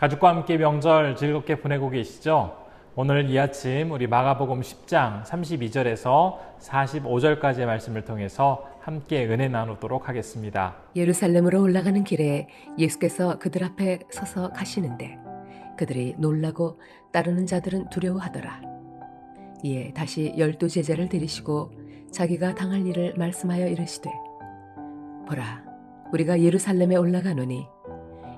가족과 함께 명절 즐겁게 보내고 계시죠? 오늘 이 아침 우리 마가복음 10장 32절에서 45절까지의 말씀을 통해서 함께 은혜 나누도록 하겠습니다. 예루살렘으로 올라가는 길에 예수께서 그들 앞에 서서 가시는데 그들이 놀라고 따르는 자들은 두려워하더라. 이에 다시 열두 제자를 들이시고 자기가 당할 일을 말씀하여 이르시되 보라 우리가 예루살렘에 올라가노니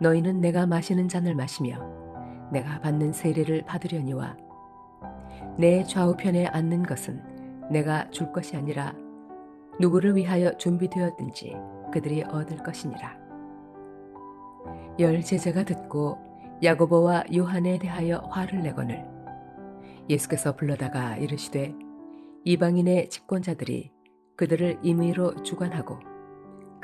너희는 내가 마시는 잔을 마시며 내가 받는 세례를 받으려니와 내 좌우편에 앉는 것은 내가 줄 것이 아니라 누구를 위하여 준비되었든지 그들이 얻을 것이니라. 열 제자가 듣고 야고보와 요한에 대하여 화를 내거늘 예수께서 불러다가 이르시되 이방인의 집권자들이 그들을 임의로 주관하고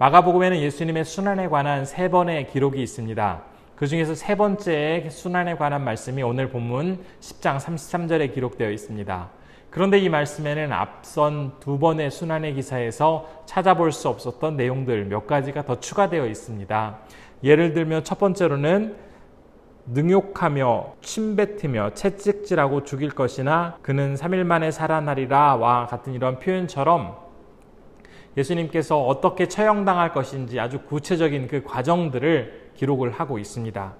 마가복음에는 예수님의 순환에 관한 세 번의 기록이 있습니다. 그 중에서 세 번째 순환에 관한 말씀이 오늘 본문 10장 33절에 기록되어 있습니다. 그런데 이 말씀에는 앞선 두 번의 순환의 기사에서 찾아볼 수 없었던 내용들 몇 가지가 더 추가되어 있습니다. 예를 들면 첫 번째로는 능욕하며 침뱉으며 채찍질하고 죽일 것이나 그는 3일 만에 살아나리라와 같은 이런 표현처럼 예수님께서 어떻게 처형당할 것인지 아주 구체적인 그 과정들을 기록을 하고 있습니다.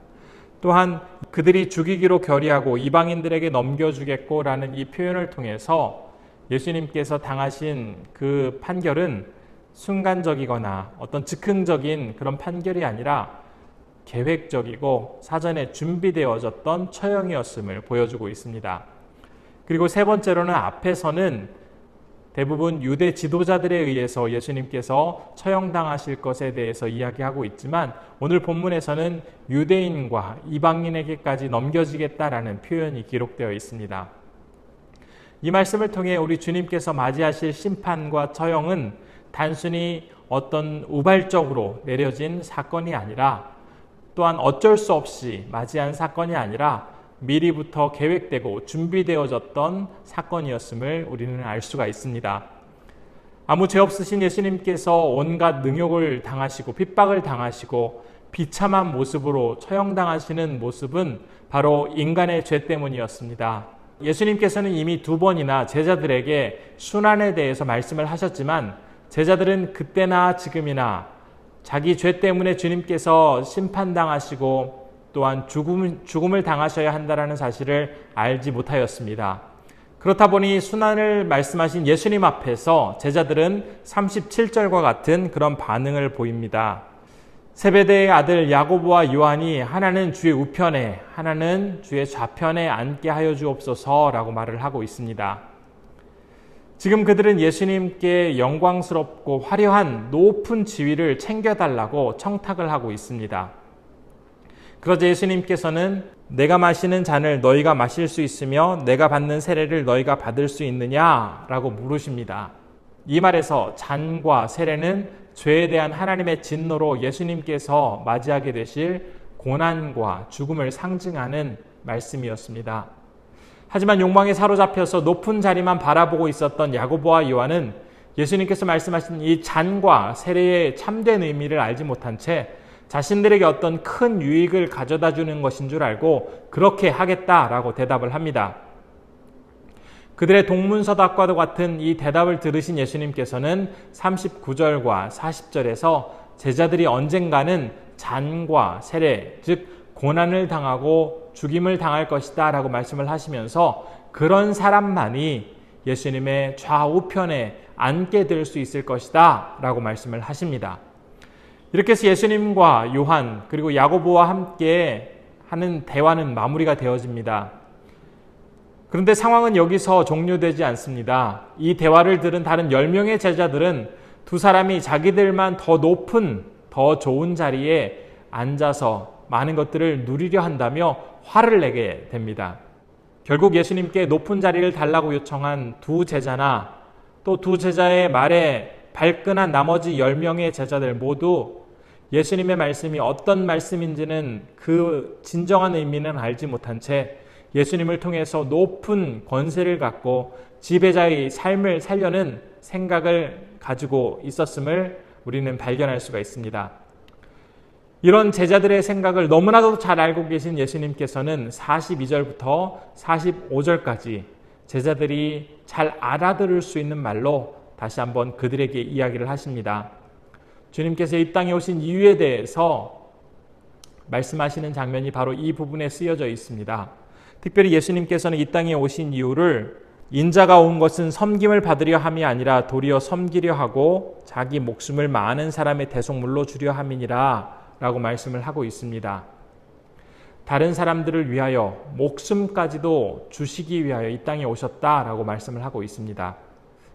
또한 그들이 죽이기로 결의하고 이방인들에게 넘겨주겠고라는 이 표현을 통해서 예수님께서 당하신 그 판결은 순간적이거나 어떤 즉흥적인 그런 판결이 아니라 계획적이고 사전에 준비되어졌던 처형이었음을 보여주고 있습니다. 그리고 세 번째로는 앞에서는 대부분 유대 지도자들에 의해서 예수님께서 처형당하실 것에 대해서 이야기하고 있지만 오늘 본문에서는 유대인과 이방인에게까지 넘겨지겠다라는 표현이 기록되어 있습니다. 이 말씀을 통해 우리 주님께서 맞이하실 심판과 처형은 단순히 어떤 우발적으로 내려진 사건이 아니라 또한 어쩔 수 없이 맞이한 사건이 아니라 미리부터 계획되고 준비되어졌던 사건이었음을 우리는 알 수가 있습니다. 아무 죄 없으신 예수님께서 온갖 능욕을 당하시고 핍박을 당하시고 비참한 모습으로 처형당하시는 모습은 바로 인간의 죄 때문이었습니다. 예수님께서는 이미 두 번이나 제자들에게 순환에 대해서 말씀을 하셨지만 제자들은 그때나 지금이나 자기 죄 때문에 주님께서 심판당하시고 또한 죽음, 죽음을 당하셔야 한다는 사실을 알지 못하였습니다. 그렇다 보니 순환을 말씀하신 예수님 앞에서 제자들은 37절과 같은 그런 반응을 보입니다. 세베대의 아들 야고보와 요한이 하나는 주의 우편에 하나는 주의 좌편에 앉게 하여 주옵소서라고 말을 하고 있습니다. 지금 그들은 예수님께 영광스럽고 화려한 높은 지위를 챙겨달라고 청탁을 하고 있습니다. 그러자 예수님께서는 내가 마시는 잔을 너희가 마실 수 있으며 내가 받는 세례를 너희가 받을 수 있느냐라고 물으십니다. 이 말에서 잔과 세례는 죄에 대한 하나님의 진노로 예수님께서 맞이하게 되실 고난과 죽음을 상징하는 말씀이었습니다. 하지만 욕망에 사로잡혀서 높은 자리만 바라보고 있었던 야고보와 요한은 예수님께서 말씀하신 이 잔과 세례의 참된 의미를 알지 못한 채 자신들에게 어떤 큰 유익을 가져다 주는 것인 줄 알고 그렇게 하겠다라고 대답을 합니다. 그들의 동문서답과도 같은 이 대답을 들으신 예수님께서는 39절과 40절에서 제자들이 언젠가는 잔과 세례, 즉 고난을 당하고 죽임을 당할 것이다 라고 말씀을 하시면서 그런 사람만이 예수님의 좌우편에 앉게 될 수 있을 것이다 라고 말씀을 하십니다. 이렇게 해서 예수님과 요한 그리고 야고보와 함께 하는 대화는 마무리가 되어집니다. 그런데 상황은 여기서 종료되지 않습니다. 이 대화를 들은 다른 10명의 제자들은 두 사람이 자기들만 더 높은, 더 좋은 자리에 앉아서 많은 것들을 누리려 한다며 화를 내게 됩니다. 결국 예수님께 높은 자리를 달라고 요청한 두 제자나 또 두 제자의 말에 발끈한 나머지 10명의 제자들 모두 예수님의 말씀이 어떤 말씀인지는 그 진정한 의미는 알지 못한 채 예수님을 통해서 높은 권세를 갖고 지배자의 삶을 살려는 생각을 가지고 있었음을 우리는 발견할 수가 있습니다. 이런 제자들의 생각을 너무나도 잘 알고 계신 예수님께서는 42절부터 45절까지 제자들이 잘 알아들을 수 있는 말로 다시 한번 그들에게 이야기를 하십니다. 주님께서 이 땅에 오신 이유에 대해서 말씀하시는 장면이 바로 이 부분에 쓰여져 있습니다. 특별히 예수님께서는 이 땅에 오신 이유를 인자가 온 것은 섬김을 받으려 함이 아니라 도리어 섬기려 하고 자기 목숨을 많은 사람의 대속물로 주려 함이니라 라고 말씀을 하고 있습니다. 다른 사람들을 위하여 목숨까지도 주시기 위하여 이 땅에 오셨다라고 말씀을 하고 있습니다.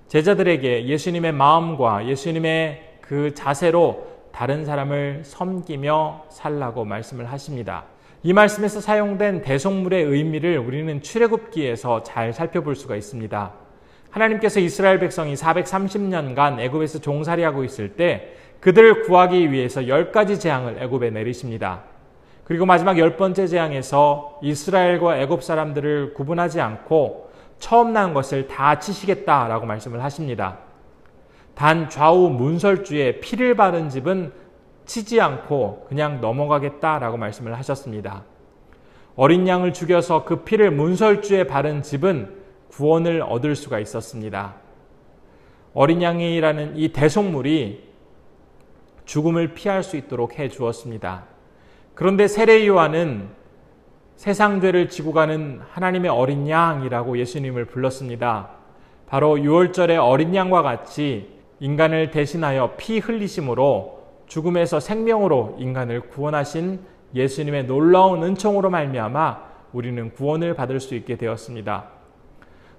제자들에게 예수님의 마음과 예수님의 그 자세로 다른 사람을 섬기며 살라고 말씀을 하십니다. 이 말씀에서 사용된 대속물의 의미를 우리는 출애굽기에서 잘 살펴볼 수가 있습니다. 하나님께서 이스라엘 백성이 430년간 애굽에서 종살이하고 있을 때 그들을 구하기 위해서 열 가지 재앙을 애굽에 내리십니다. 그리고 마지막 열 번째 재앙에서 이스라엘과 애굽 사람들을 구분하지 않고 처음 난 것을 다 치시겠다라고 말씀을 하십니다. 단 좌우 문설주에 피를 바른 집은 치지 않고 그냥 넘어가겠다라고 말씀을 하셨습니다. 어린 양을 죽여서 그 피를 문설주에 바른 집은 구원을 얻을 수가 있었습니다. 어린 양이라는 이 대속물이 죽음을 피할 수 있도록 해 주었습니다. 그런데 세례 요한은 세상 죄를 지고 가는 하나님의 어린 양이라고 예수님을 불렀습니다. 바로 6월절의 어린 양과 같이 인간을 대신하여 피 흘리심으로 죽음에서 생명으로 인간을 구원하신 예수님의 놀라운 은총으로 말미암아 우리는 구원을 받을 수 있게 되었습니다.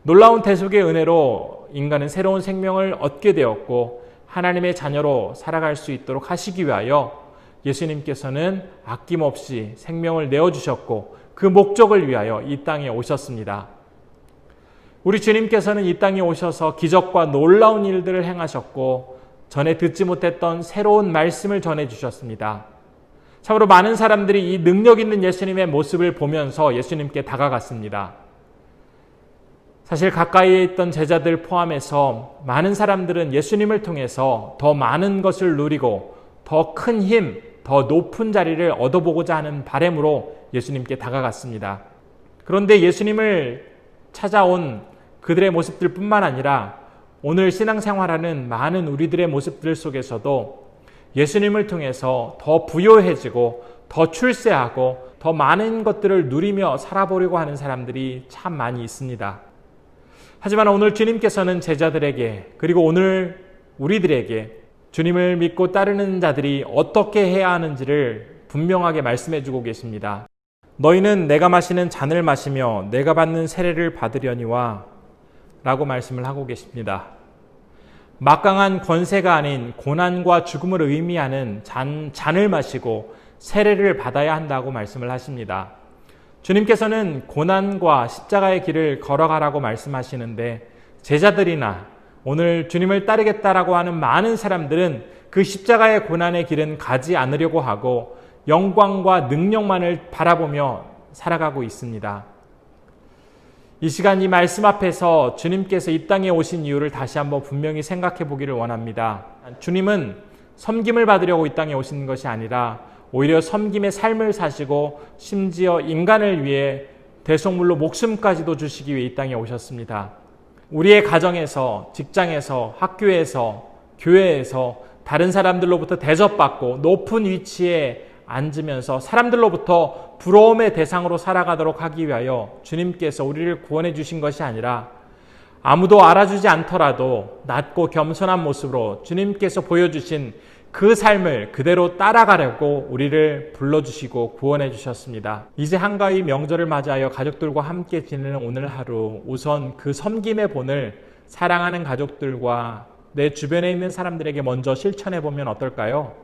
놀라운 대속의 은혜로 인간은 새로운 생명을 얻게 되었고 하나님의 자녀로 살아갈 수 있도록 하시기 위하여 예수님께서는 아낌없이 생명을 내어 주셨고 그 목적을 위하여 이 땅에 오셨습니다. 우리 주님께서는 이 땅에 오셔서 기적과 놀라운 일들을 행하셨고 전에 듣지 못했던 새로운 말씀을 전해 주셨습니다. 참으로 많은 사람들이 이 능력 있는 예수님의 모습을 보면서 예수님께 다가갔습니다. 사실 가까이에 있던 제자들 포함해서 많은 사람들은 예수님을 통해서 더 많은 것을 누리고 더 큰 힘, 더 높은 자리를 얻어보고자 하는 바램으로 예수님께 다가갔습니다. 그런데 예수님을 찾아온 그들의 모습들 뿐만 아니라 오늘 신앙생활하는 많은 우리들의 모습들 속에서도 예수님을 통해서 더 부요해지고 더 출세하고 더 많은 것들을 누리며 살아보려고 하는 사람들이 참 많이 있습니다. 하지만 오늘 주님께서는 제자들에게 그리고 오늘 우리들에게 주님을 믿고 따르는 자들이 어떻게 해야 하는지를 분명하게 말씀해 주고 계십니다. 너희는 내가 마시는 잔을 마시며 내가 받는 세례를 받으려니와 라고 말씀을 하고 계십니다. 막강한 권세가 아닌 고난과 죽음을 의미하는 잔, 잔을 마시고 세례를 받아야 한다고 말씀을 하십니다. 주님께서는 고난과 십자가의 길을 걸어가라고 말씀하시는데 제자들이나 오늘 주님을 따르겠다라고 하는 많은 사람들은 그 십자가의 고난의 길은 가지 않으려고 하고 영광과 능력만을 바라보며 살아가고 있습니다. 이 시간 이 말씀 앞에서 주님께서 이 땅에 오신 이유를 다시 한번 분명히 생각해 보기를 원합니다. 주님은 섬김을 받으려고 이 땅에 오신 것이 아니라 오히려 섬김의 삶을 사시고 심지어 인간을 위해 대속물로 목숨까지도 주시기 위해 이 땅에 오셨습니다. 우리의 가정에서, 직장에서, 학교에서, 교회에서 다른 사람들로부터 대접받고 높은 위치에 앉으면서 사람들로부터 부러움의 대상으로 살아가도록 하기 위하여 주님께서 우리를 구원해 주신 것이 아니라 아무도 알아주지 않더라도 낮고 겸손한 모습으로 주님께서 보여주신 그 삶을 그대로 따라가려고 우리를 불러주시고 구원해 주셨습니다. 이제 한가위 명절을 맞이하여 가족들과 함께 지내는 오늘 하루 우선 그 섬김의 본을 사랑하는 가족들과 내 주변에 있는 사람들에게 먼저 실천해 보면 어떨까요?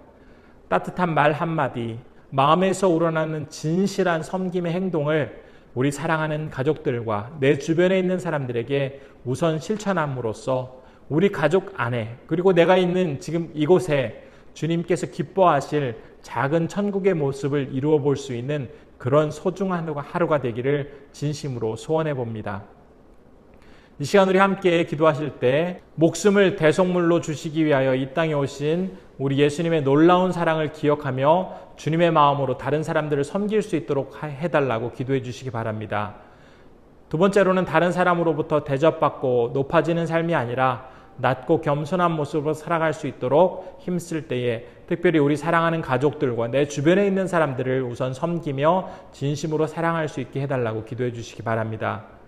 따뜻한 말 한마디, 마음에서 우러나는 진실한 섬김의 행동을 우리 사랑하는 가족들과 내 주변에 있는 사람들에게 우선 실천함으로써 우리 가족 안에 그리고 내가 있는 지금 이곳에 주님께서 기뻐하실 작은 천국의 모습을 이루어 볼 수 있는 그런 소중한 하루가 되기를 진심으로 소원해 봅니다. 이 시간 우리 함께 기도하실 때 목숨을 대속물로 주시기 위하여 이 땅에 오신 우리 예수님의 놀라운 사랑을 기억하며 주님의 마음으로 다른 사람들을 섬길 수 있도록 해달라고 기도해 주시기 바랍니다. 두 번째로는 다른 사람으로부터 대접받고 높아지는 삶이 아니라 낮고 겸손한 모습으로 살아갈 수 있도록 힘쓸 때에 특별히 우리 사랑하는 가족들과 내 주변에 있는 사람들을 우선 섬기며 진심으로 사랑할 수 있게 해달라고 기도해 주시기 바랍니다.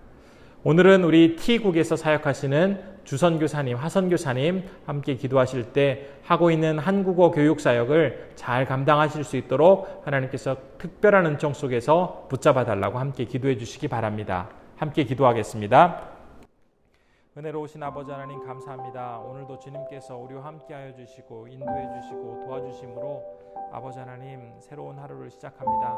오늘은 우리 T국에서 사역하시는 주선교사님, 하선교사님 함께 기도하실 때 하고 있는 한국어 교육 사역을 잘 감당하실 수 있도록 하나님께서 특별한 은총 속에서 붙잡아 달라고 함께 기도해 주시기 바랍니다. 함께 기도하겠습니다. 은혜로우신 아버지 하나님 감사합니다. 오늘도 주님께서 우리와 함께하여 주시고 인도해 주시고 도와주심으로 아버지 하나님 새로운 하루를 시작합니다.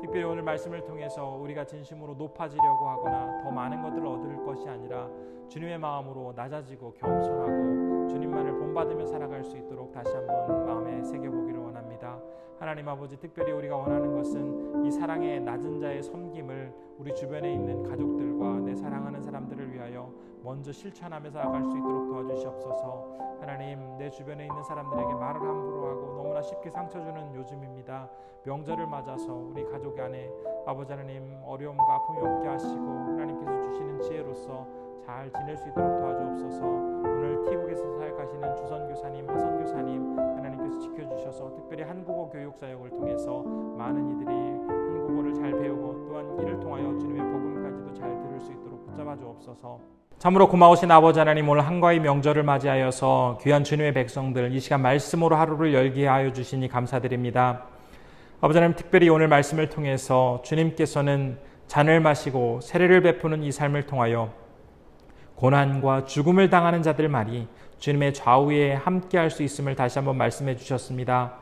특별히 오늘 말씀을 통해서 우리가 진심으로 높아지려고 하거나 더 많은 것들을 얻을 것이 아니라 주님의 마음으로 낮아지고 겸손하고 주님만을 본받으며 살아갈 수 있도록 다시 한번 마음에 새겨보기를 원합니다. 하나님 아버지 특별히 우리가 원하는 것은 이 사랑의 낮은 자의 섬김을 우리 주변에 있는 가족들과 내 사랑하는 사람들을 위하여 먼저 실천하며 살아갈 수 있도록 도와주시옵소서. 하나님 내 주변에 있는 사람들에게 말을 함부로 하고 너무나 쉽게 상처 주는 요즘입니다. 명절을 맞아서 우리 가족 안에 아버지 하나님 어려움과 아픔이 없게 하시고 하나님께서 주시는 지혜로서 잘 지낼 수 있도록 도와주옵소서. 오늘 티국에서 사역하시는 주선 교사님, 하선 교사님 하나님께서 지켜주셔서 특별히 한국어 교육 사역을 통해서 많은 이들이 한국어를 잘 배우고 또한 이를 통하여 주님의 복음까지도 잘 들을 수 있도록 붙잡아 주옵소서. 참으로 고마우신 아버지 하나님 오늘 한가위 명절을 맞이하여서 귀한 주님의 백성들 이 시간 말씀으로 하루를 열게 하여 주시니 감사드립니다. 아버지 하나님 특별히 오늘 말씀을 통해서 주님께서는 잔을 마시고 세례를 베푸는 이 삶을 통하여 고난과 죽음을 당하는 자들 말이 주님의 좌우에 함께 할 수 있음을 다시 한번 말씀해 주셨습니다.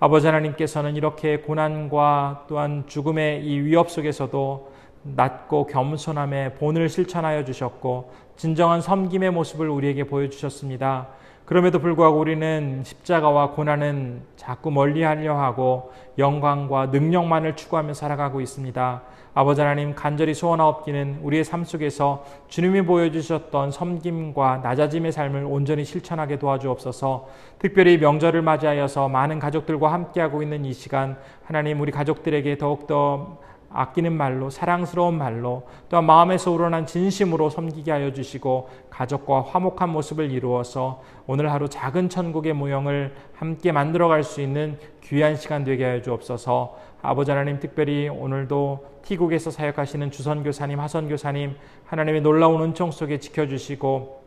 아버지 하나님께서는 이렇게 고난과 또한 죽음의 이 위협 속에서도 낮고 겸손함의 본을 실천하여 주셨고 진정한 섬김의 모습을 우리에게 보여주셨습니다. 그럼에도 불구하고 우리는 십자가와 고난은 자꾸 멀리하려 하고 영광과 능력만을 추구하며 살아가고 있습니다. 아버지 하나님 간절히 소원하옵기는 우리의 삶 속에서 주님이 보여주셨던 섬김과 낮아짐의 삶을 온전히 실천하게 도와주옵소서. 특별히 명절을 맞이하여서 많은 가족들과 함께하고 있는 이 시간 하나님 우리 가족들에게 더욱더 아끼는 말로 사랑스러운 말로 또한 마음에서 우러난 진심으로 섬기게 하여 주시고 가족과 화목한 모습을 이루어서 오늘 하루 작은 천국의 모형을 함께 만들어갈 수 있는 귀한 시간 되게 하여 주옵소서. 아버지 하나님 특별히 오늘도 티국에서 사역하시는 주선교사님 하선교사님 하나님의 놀라운 은총 속에 지켜주시고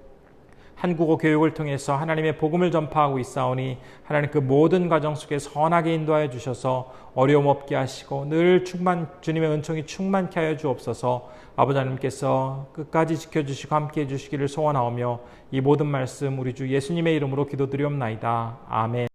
한국어 교육을 통해서 하나님의 복음을 전파하고 있사오니 하나님 그 모든 과정 속에 선하게 인도하여 주셔서 어려움 없게 하시고 늘 충만 주님의 은총이 충만케 하여 주옵소서 아버지 하나님께서 끝까지 지켜주시고 함께 해 주시기를 소원하오며 이 모든 말씀 우리 주 예수님의 이름으로 기도드리옵나이다 아멘.